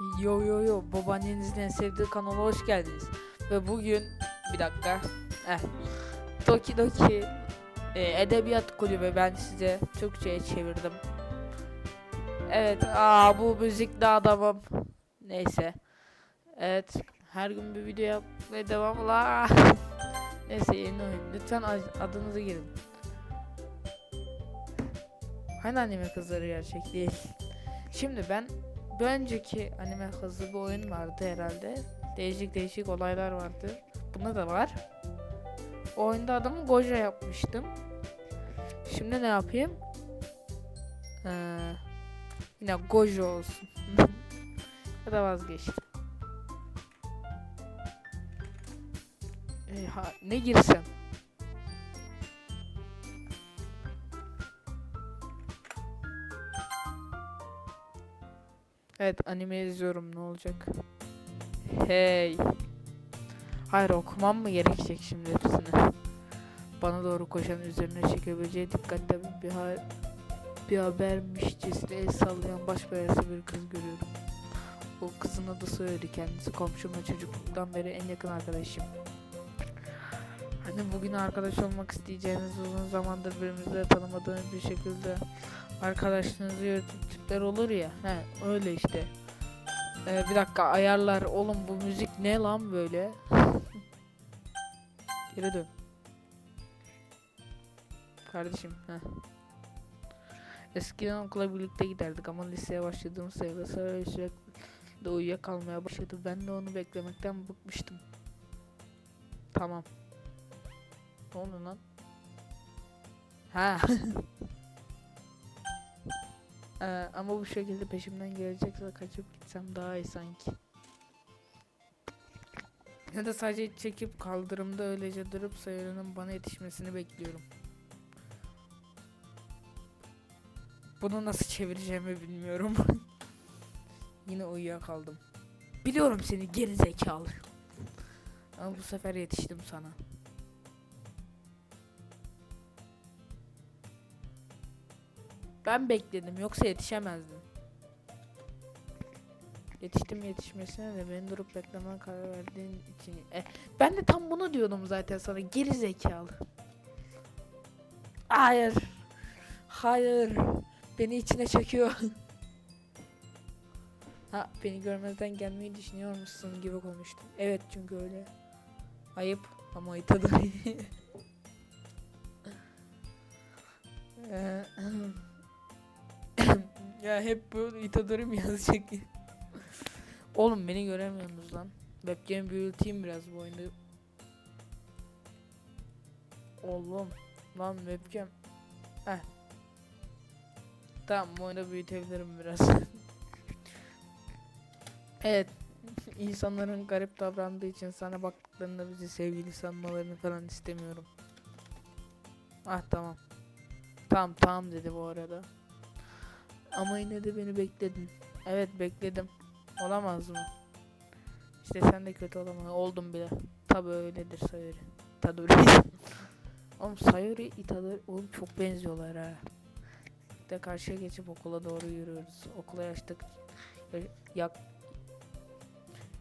Yo yo yo babaannenizin en sevdiği kanala hoş geldiniz. Ve bugün bir dakika. Eh. Doki Doki e, Edebiyat Kulübü ben size Türkçe'ye çevirdim. Evet aa bu müzikli adamım. Neyse. Evet her gün bir video yapmaya devam la. Neyse yeni oyun. Lütfen ad- adınızı girin. Hani anime kızları gerçek değil. Şimdi ben bir önceki anime hızlı bir oyun vardı herhalde. Değişik değişik olaylar vardı. Bunda da var. O oyunda adamı Gojo yapmıştım. Şimdi ne yapayım? Ee, yine Gojo olsun. ya da vazgeçtim. Ee, ha, ne girsem? Evet anime izliyorum ne olacak? Hey. Hayır okumam mı gerekecek şimdi hepsini? Bana doğru koşan üzerine çekebileceği dikkatli bir, ha bir habermişçesine el sallayan baş belası bir kız görüyorum. O kızın adı söyledi kendisi komşumla çocukluktan beri en yakın arkadaşım. Hani bugün arkadaş olmak isteyeceğiniz uzun zamandır birbirinizi tanımadığınız bir şekilde arkadaşlarınızı yürütüp tipler olur ya. He öyle işte. Ee, bir dakika ayarlar. Oğlum bu müzik ne lan böyle? Geri dön. Kardeşim. Heh. Eskiden okula birlikte giderdik ama liseye başladığım sırada Sara sürekli uyuyakalmaya başladı. Ben de onu beklemekten bıkmıştım. Tamam. Ne oldu lan? Ha. Ee, ama bu şekilde peşimden gelecekse kaçıp gitsem daha iyi sanki. Ya da sadece çekip kaldırımda öylece durup sayarının bana yetişmesini bekliyorum. Bunu nasıl çevireceğimi bilmiyorum. Yine uyuyakaldım. Biliyorum seni geri zekalı. Ama bu sefer yetiştim sana. Ben bekledim yoksa yetişemezdim. Yetiştim yetişmesine de beni durup beklemeye karar verdiğin için. E, ben de tam bunu diyordum zaten sana geri zekalı. Hayır. Hayır. Beni içine çekiyor. ha beni görmezden gelmeyi düşünüyor musun gibi konuştum. Evet çünkü öyle. Ayıp ama itadır. Ya hep bu Itadori yazacak? Oğlum beni göremiyorsunuz lan. Webcam'i büyüteyim biraz bu oyunda. Oğlum lan webcam. Heh. Tamam bu oyunda büyütebilirim biraz. evet. İnsanların garip davrandığı için sana baktıklarında bizi sevgili sanmalarını falan istemiyorum. Ah tamam. Tamam tamam dedi bu arada. Ama yine de beni bekledin. Evet bekledim. Olamaz mı? İşte sen de kötü olamaz. Oldum bile. Tabi öyledir Sayuri. Tadori. Oğlum Sayuri Itadori oğlum çok benziyorlar ha. De karşıya geçip okula doğru yürüyoruz. Okula yaştık. Yak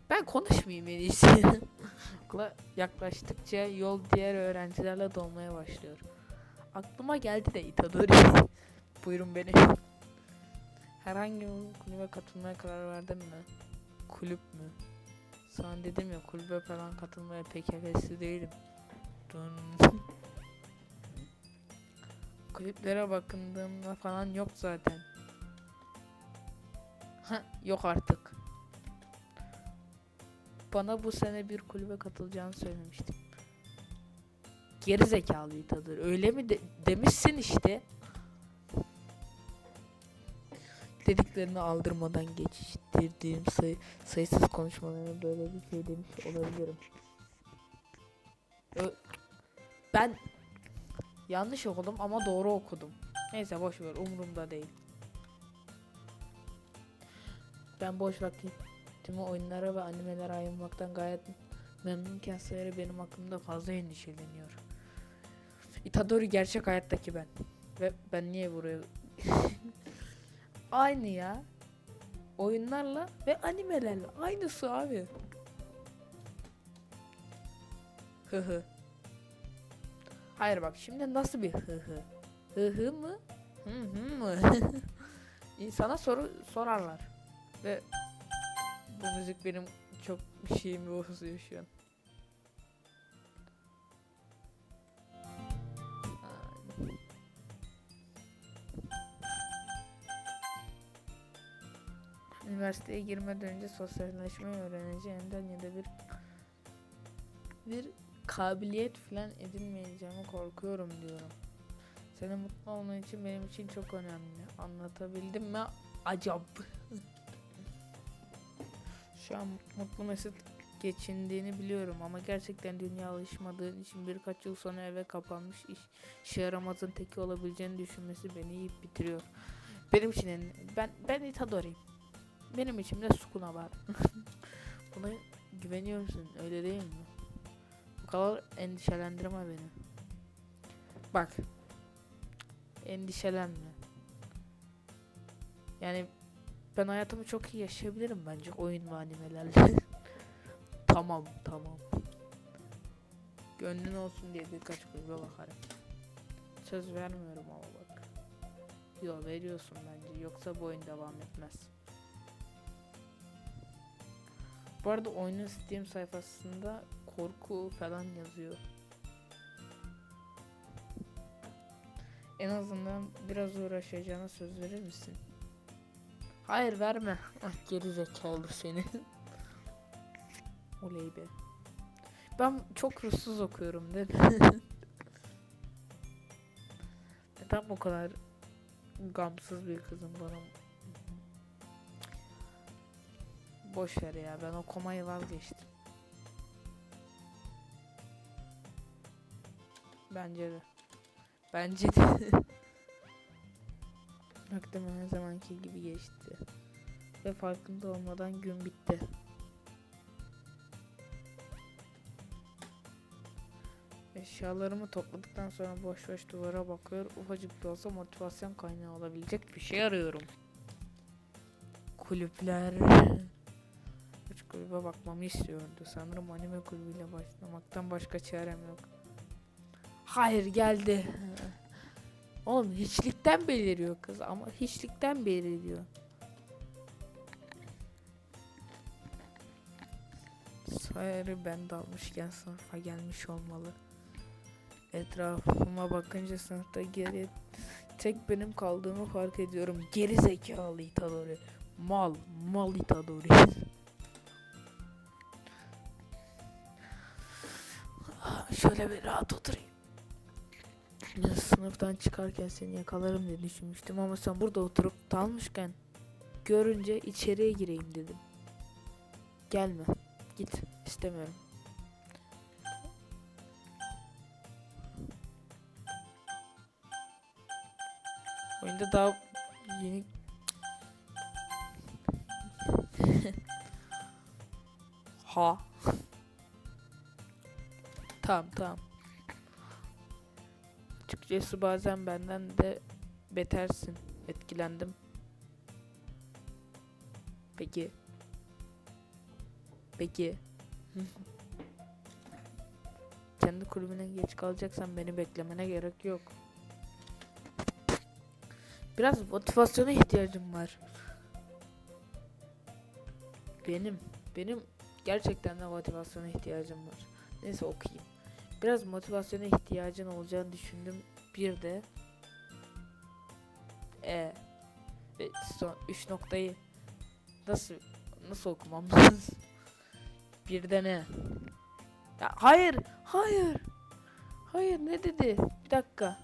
ben konuşmayayım en iyisi. okula yaklaştıkça yol diğer öğrencilerle dolmaya başlıyor. Aklıma geldi de Itadori. Buyurun beni. Herhangi bir kulübe katılmaya karar verdin mi? Kulüp mü? Sana dedim ya kulübe falan katılmaya pek hevesli değilim. Dun. Kulüplere bakındığımda falan yok zaten. Ha, yok artık. Bana bu sene bir kulübe katılacağını söylemiştim. Geri zekalıydı. Öyle mi de- demişsin işte dediklerini aldırmadan geçiştirdiğim sayı, sayısız konuşmalarına böyle bir şey demiş olabilirim. Ö- ben yanlış okudum ama doğru okudum. Neyse boş ver umurumda değil. Ben boş vaktimi oyunlara ve animelere ayırmaktan gayet memnunken Sayori benim hakkımda fazla endişeleniyor. Itadori gerçek hayattaki ben. Ve ben niye buraya Aynı ya. oyunlarla ve animelerle aynısı abi. Hı hı. Hayır bak şimdi nasıl bir hı hı? Hı hı mı? Hı hı mı? İnsana soru sorarlar. Ve bu müzik benim çok şeyimi bozuyor şu an. Üniversiteye girmeden önce sosyalleşmeyi öğreneceğimden ya da bir bir kabiliyet falan edinmeyeceğime korkuyorum diyorum. Senin mutlu olman için benim için çok önemli. Anlatabildim mi? Acab. Şu an mutlu mesut geçindiğini biliyorum ama gerçekten dünya alışmadığın için birkaç yıl sonra eve kapanmış iş, işe yaramazın teki olabileceğini düşünmesi beni yiyip bitiriyor. Benim için en, ben ben Itadori'yim. Benim içimde Sukuna var. Buna güveniyor musun? Öyle değil mi? Bu kadar endişelendirme beni. Bak. Endişelenme. Yani ben hayatımı çok iyi yaşayabilirim bence oyun ve animelerle. tamam tamam. Gönlün olsun diye birkaç kulübe bakarım. Söz vermiyorum ama bak. Yo veriyorsun bence yoksa bu oyun devam etmez. Bu arada oyunun Steam sayfasında korku falan yazıyor. En azından biraz uğraşacağına söz verir misin? Hayır verme. Ah geri zekalı seni. Oley be. Ben çok ruhsuz okuyorum değil mi? Neden bu kadar gamsız bir kızım bana? Boş ver ya ben okumayı vazgeçtim. Bence de. Bence de. Vaktim her zamanki gibi geçti. Ve farkında olmadan gün bitti. Eşyalarımı topladıktan sonra boş boş duvara bakıyor. Ufacık da olsa motivasyon kaynağı olabilecek bir şey arıyorum. Kulüpler. Kulübe bakmamı istiyordu. Sanırım anime kulübüyle başlamaktan başka çarem yok. Hayır geldi. Oğlum hiçlikten beliriyor kız ama hiçlikten beliriyor. Sayarı ben dalmışken sınıfa gelmiş olmalı. Etrafıma bakınca sınıfta geri tek benim kaldığımı fark ediyorum. Geri zekalı Itadori. Mal, mal Itadori. Şöyle bir rahat oturayım. Sınıftan çıkarken seni yakalarım diye düşünmüştüm ama sen burada oturup dalmışken görünce içeriye gireyim dedim. Gelme. Git. istemiyorum. Oyunda daha yeni Ha. Tamam tamam. Açıkçası bazen benden de betersin. Etkilendim. Peki. Peki. Kendi kulübüne geç kalacaksan beni beklemene gerek yok. Biraz motivasyona ihtiyacım var. Benim, benim gerçekten de motivasyona ihtiyacım var. Neyse okuyayım. Biraz motivasyona ihtiyacın olacağını düşündüm. Bir de E ve son 3 noktayı nasıl nasıl okumam lazım? Bir de ne? Ya hayır, hayır. Hayır ne dedi? Bir dakika.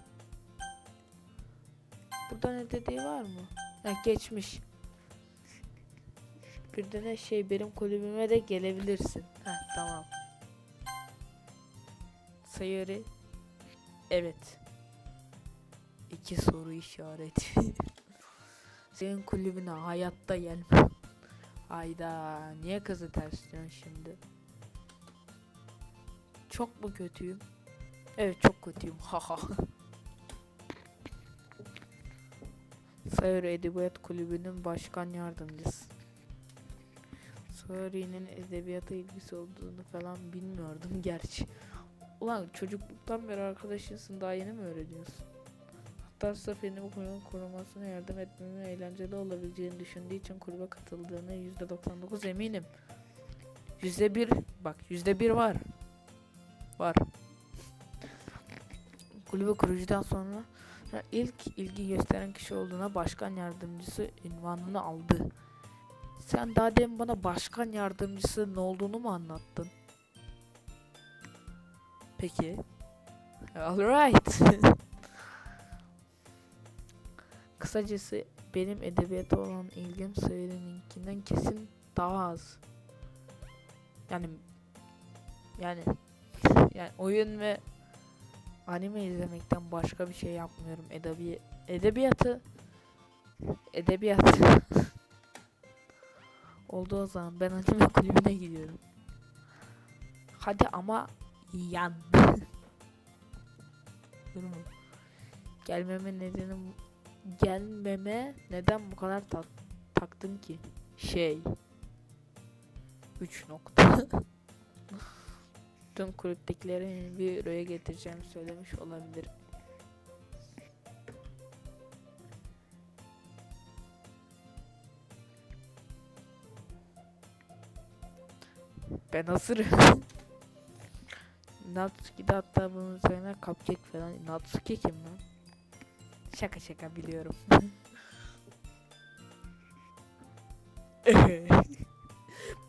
Burada ne dediği var mı? Ha, geçmiş. Bir de ne şey benim kulübüme de gelebilirsin. Ha tamam. Sayarı evet. İki soru işareti. Senin kulübüne hayatta gelmem. Ayda niye kızı ters diyorsun şimdi? Çok mu kötüyüm? Evet çok kötüyüm. Haha. Sayır Edebiyat Kulübü'nün başkan yardımcısı. Suriye'nin edebiyata ilgisi olduğunu falan bilmiyordum gerçi. Ulan çocukluktan beri arkadaşısın daha yeni mi öğreniyorsun? Hatta Safiye'nin bu kulübün korumasına yardım etmemin eğlenceli olabileceğini düşündüğü için kulübe katıldığını %99 eminim. %1 bak %1 var. Var. Kulübe kurucudan sonra ilk ilgi gösteren kişi olduğuna başkan yardımcısı ünvanını aldı. Sen daha demin bana başkan yardımcısı ne olduğunu mu anlattın? Peki. Alright. Kısacası benim edebiyata olan ilgim Sayıren'inkinden kesin daha az. Yani yani yani oyun ve anime izlemekten başka bir şey yapmıyorum. Edebi edebiyatı edebiyat oldu o zaman ben anime kulübüne gidiyorum. Hadi ama yan. Durma. Gelmeme nedenim gelmeme neden bu kadar tak, taktın ki? Şey. 3 nokta. Tüm kulüptekileri bir röye getireceğimi söylemiş olabilirim. Ben hazırım. Natsuki de hatta bunun üzerine cupcake falan. Natsuki kim lan? Şaka şaka biliyorum.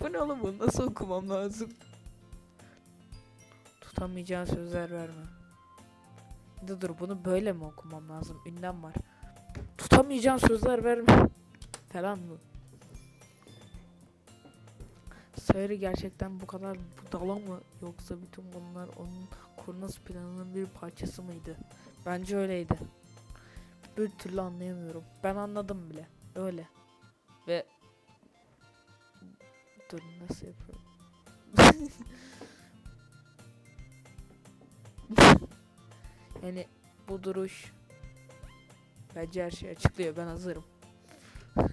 Bu ne oğlum bunu nasıl okumam lazım? Tutamayacağın sözler verme. Dur dur bunu böyle mi okumam lazım? Ünlem var. Tutamayacağın sözler verme. Falan mı? Sayırı gerçekten bu kadar budala mı yoksa bütün bunlar onun kurnaz planının bir parçası mıydı? Bence öyleydi. Bir türlü anlayamıyorum. Ben anladım bile. Öyle. Ve dur nasıl yapıyorum? yani bu duruş bence her şeyi açıklıyor. Ben hazırım.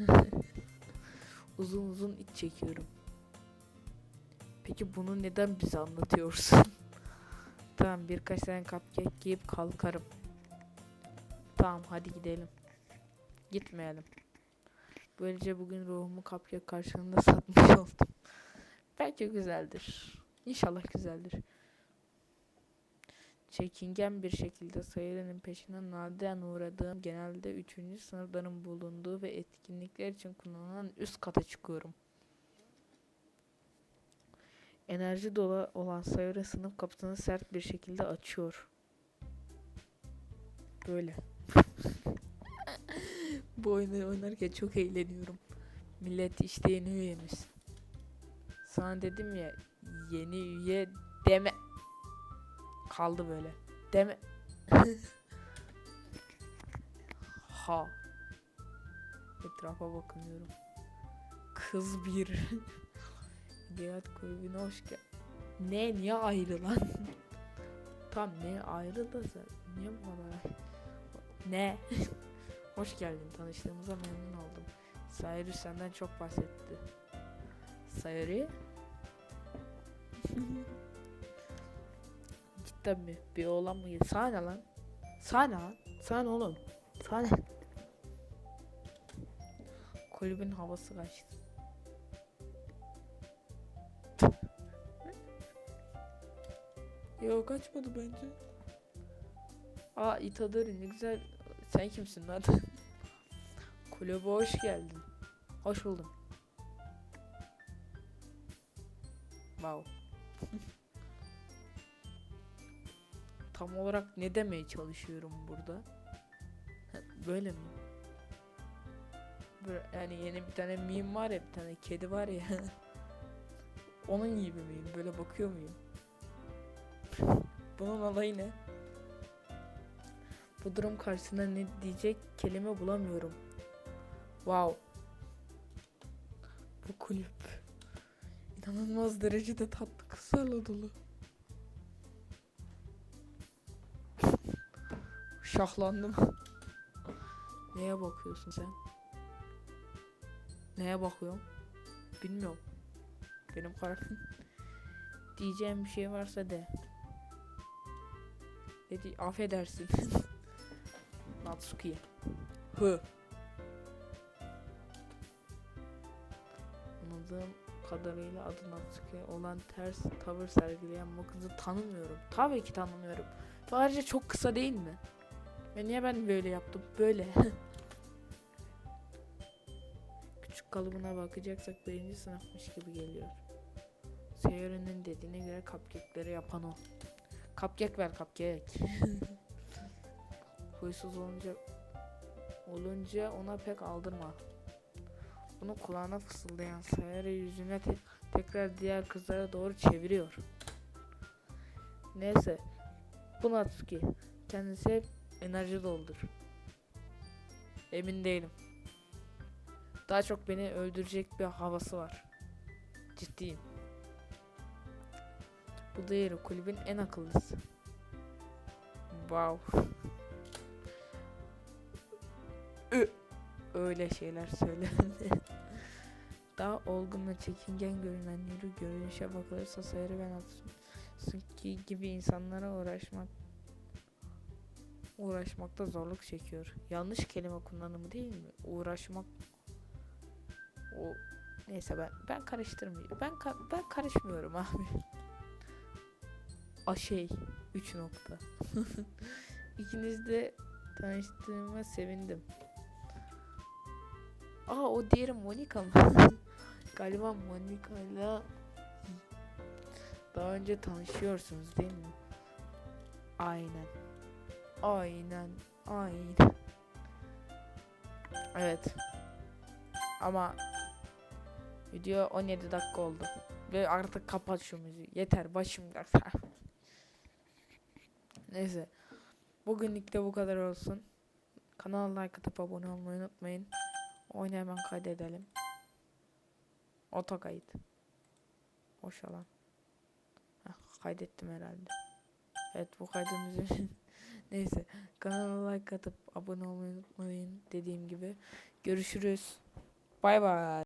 uzun uzun iç çekiyorum. Peki bunu neden bize anlatıyorsun? tamam birkaç tane cupcake giyip kalkarım. Tamam hadi gidelim. Gitmeyelim. Böylece bugün ruhumu cupcake karşılığında satmış oldum. Belki güzeldir. İnşallah güzeldir. Çekingen bir şekilde sayıların peşinden nadiren uğradığım genelde 3. sınıfların bulunduğu ve etkinlikler için kullanılan üst kata çıkıyorum. Enerji dolu olan sayıra sınıf kapısını sert bir şekilde açıyor. Böyle. Bu oyunu oynarken çok eğleniyorum. Millet işte yeni üyemiş. Sana dedim ya yeni üye deme. Kaldı böyle. Deme. ha. Etrafa bakınıyorum. Kız bir. Edebiyat kulübüne hoş gel. Ne niye ayrı lan? Tam ne ayrı da sen. Niye bu kadar? Ne? hoş geldin. Tanıştığımıza memnun oldum. Sayri senden çok bahsetti. Sayri? Cidden mi? Bir oğlan mı? Sana ne lan? Sana ne lan? Sana ne oğlum? Sana ne? Kulübün havası kaçtı. Yok kaçmadı bence. Aa Itadori ne güzel. Sen kimsin lan? Kulübe hoş geldin. Hoş buldum. Wow. Tam olarak ne demeye çalışıyorum burada? Böyle mi? Yani yeni bir tane meme var ya bir tane kedi var ya. Onun gibi miyim? Böyle bakıyor muyum? Bunun olayı ne? Bu durum karşısında ne diyecek kelime bulamıyorum. Wow. Bu kulüp. İnanılmaz derecede tatlı kızlarla dolu. Şahlandım. Neye bakıyorsun sen? Neye bakıyorum? Bilmiyorum. Benim karakterim. Diyeceğim bir şey varsa de. Dedi affedersin. Natsuki. Hı. Anladığım kadarıyla adı Natsuki olan ters tavır sergileyen bu kızı tanımıyorum. Tabii ki tanımıyorum. Ve Ayrıca çok kısa değil mi? Ve niye ben böyle yaptım? Böyle. Küçük kalıbına bakacaksak birinci sınıfmış gibi geliyor. Sayori'nin dediğine göre cupcake'leri yapan o. Cupcake ver cupcake. Huysuz olunca olunca ona pek aldırma. Bunu kulağına fısıldayan Sayori yüzüne te- tekrar diğer kızlara doğru çeviriyor. Neyse. Bu Natsuki. Kendisi hep enerji doldur. Emin değilim. Daha çok beni öldürecek bir havası var. Ciddiyim. Bu diğeri kulübün en akıllısı. Wow. Öyle şeyler söyle. Daha olgun ve çekingen görünen yürü görünüşe bakılırsa Sayırı ve Natsuki gibi insanlara uğraşmak uğraşmakta zorluk çekiyor. Yanlış kelime kullanımı değil mi? Uğraşmak o neyse ben ben karıştırmıyorum. Ben ka- ben karışmıyorum abi. A şey 3 nokta. İkinizde tanıştığıma sevindim. Aa o diğeri Monika mı? Galiba Monika ile daha önce tanışıyorsunuz değil mi? Aynen. Aynen. Aynen. Evet. Ama video 17 dakika oldu. Ve artık kapat şu müziği. Yeter başım Neyse. Bugünlük de bu kadar olsun. Kanala like atıp abone olmayı unutmayın. Oyunu hemen kaydedelim. Oto kayıt. Boş alan. Heh, kaydettim herhalde. Evet bu kaydımız Neyse. Kanala like atıp abone olmayı unutmayın. Dediğim gibi. Görüşürüz. Bay bay.